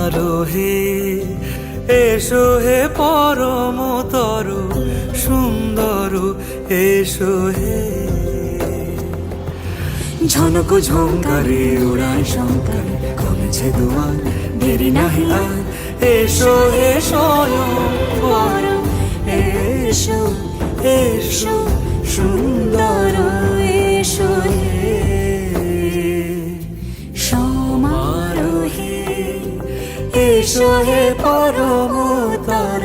সমারোহে এসো হে পরমতর সুন্দর এসো হে। ঝনক ঝঙ্কারে উড়ায় শঙ্কর, কমেছে দুয়ার, দেরি নাহি আর। এসো হে স্বয়ং পরম, এসো এসো, সুন্দর এসো হে পরমতর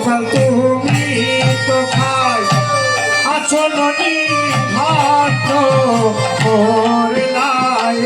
ও গোপাল তুমি কোথায়? আছো নদী ঘাট ওর লাই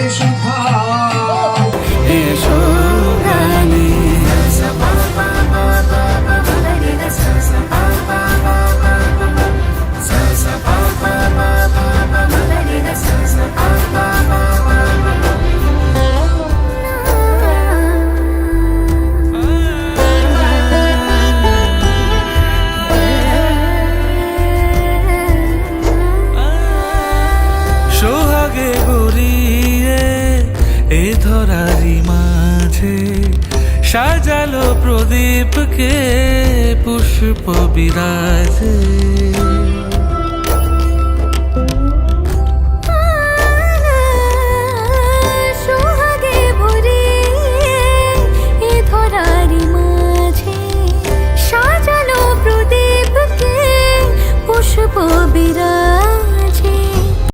এ ধরারি মাঝে সাজালো প্রদীপকে পুষ্প বিরাজে।